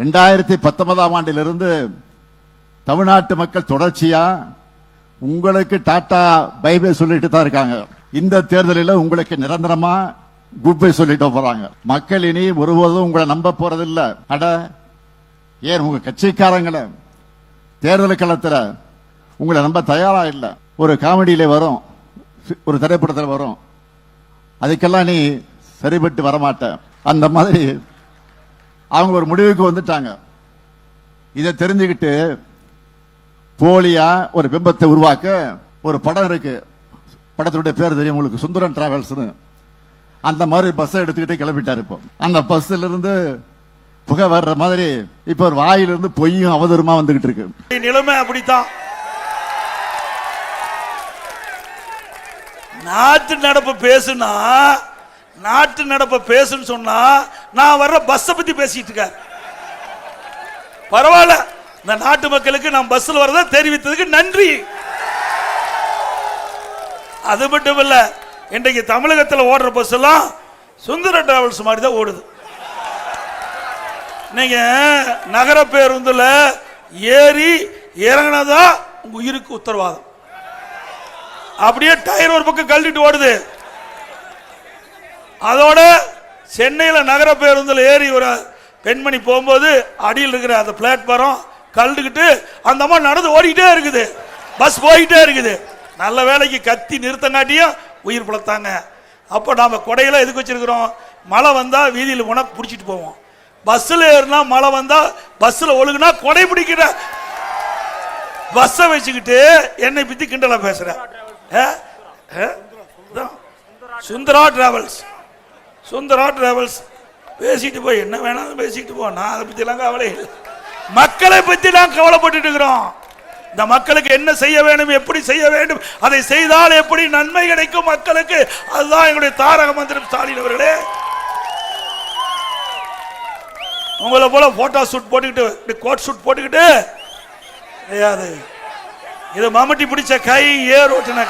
ரெண்டாயிரத்தி பத்தொன்பதாம் ஆண்டிலிருந்து தமிழ்நாட்டு மக்கள் தொடர்ச்சியா உங்களுக்கு டாடா பைபை சொல்லிட்டு தான் இருக்காங்க. இந்த தேர்தலில் உங்களுக்கு நிரந்தரமா குட் பை சொல்லிட்டு போறாங்க. மக்கள் இனி ஒருபோதும் உங்களை நம்ப போறதில்ல. அட ஏன் உங்க கட்சிக்காரங்களை தேர்தல் களத்தில் உங்களை நம்ப தயாரா இல்லை. ஒரு காமெடியில வரும் ஒரு திரைப்படத்தில் வரும். அதுக்கெல்லாம் நீ சரிபட்டு வரமாட்ட. அந்த மாதிரி அவங்க ஒரு முடிவுக்கு வந்துட்டாங்க. இதை தெரிஞ்சுக்கிட்டு போலியா ஒரு பிம்பத்தை உருவாக்க ஒரு படம் இருக்கு. படத்துடைய பேர் தெரியும் உங்களுக்கு. சுந்தரன் டிராவல்ஸ்னு. அந்த மாதிரி பஸ்ஸை எடுத்துக்கிட்டே கிளம்பிட்டாரு இப்போ. அந்த பஸ்ல இருந்து புகை வர்ற மாதிரி இப்ப ஒரு வாயிலிருந்து பொய்யும் அவதூறுமா வந்துகிட்டு இருக்கு. நிலைமை அப்படித்தான். நாட்டு நடப்பு பேசுனா நாட்டு நடப்ப பேசுன்னு சொன்னா நான் வர்ற பஸ்ஸை பத்தி பேசிட்டு இருக்கேன். பரவாயில்ல. இந்த நாட்டு மக்களுக்கு நான் பஸ்ல வரதை தெரிவித்ததுக்கு நன்றி. அது மட்டும் இல்ல இன்றைக்கு தமிழகத்தில் ஓடுற பஸ் எல்லாம் சுந்தர டிராவல்ஸ் மாதிரி தான் ஓடுது. நீங்க நகர பேருந்துல ஏறி இறங்கினதா உங்க உயிருக்கு உத்தரவாதம். அப்படியே டயர் ஒரு பக்கம் கழட்டிட்டு ஓடுது. அதோட சென்னையில் நகர பேருந்தில் ஏறி ஒரு பெண்மணி போகும்போது அடியில் இருக்கிற அந்த பிளாட்ஃபாரம் கழுட்டுக்கிட்டு அந்த அம்மா நடந்து ஓடிக்கிட்டே இருக்குது. பஸ் போய்கிட்டே இருக்குது. நல்ல வேலைக்கு கத்தி நிறுத்தங்காட்டியும் உயிர் பிழைத்தாங்க. அப்போ நாம் கொடையில எதுக்கு வச்சிருக்கிறோம்? மழை வந்தால் வீதியில் உனக்கு பிடிச்சிட்டு போவோம். பஸ்ஸில் ஏறினா மழை வந்தால் பஸ்ஸில் ஒழுகுனா கொடை பிடிக்கிற. பஸ்ஸை வச்சுக்கிட்டு என்னை பற்றி கிண்டலாக பேசுகிறேன் சுந்தரா டிராவல்ஸ் சுந்தரா டிராவல்ஸ் பேசிட்டு போய் என்ன வேணாலும் பேசிட்டு போ. நான் அதை பற்றிலாம் கவலை இல்லை. மக்களை பற்றி நான் கவலைப்பட்டுட்டு இருக்கிறோம். இந்த மக்களுக்கு என்ன செய்ய வேண்டும் எப்படி செய்ய வேண்டும் அதை செய்தால் எப்படி நன்மை கிடைக்கும் மக்களுக்கு? அதுதான் எங்களுடைய தாரக மந்திரம் ஸ்டாலின் அவர்களே. உங்களை போல போட்டோ ஷூட் போட்டுக்கிட்டு கோட் ஷூட் போட்டுக்கிட்டு கிடையாது. இது மம்முட்டி பிடிச்ச கை ஏர் ஓட்டுன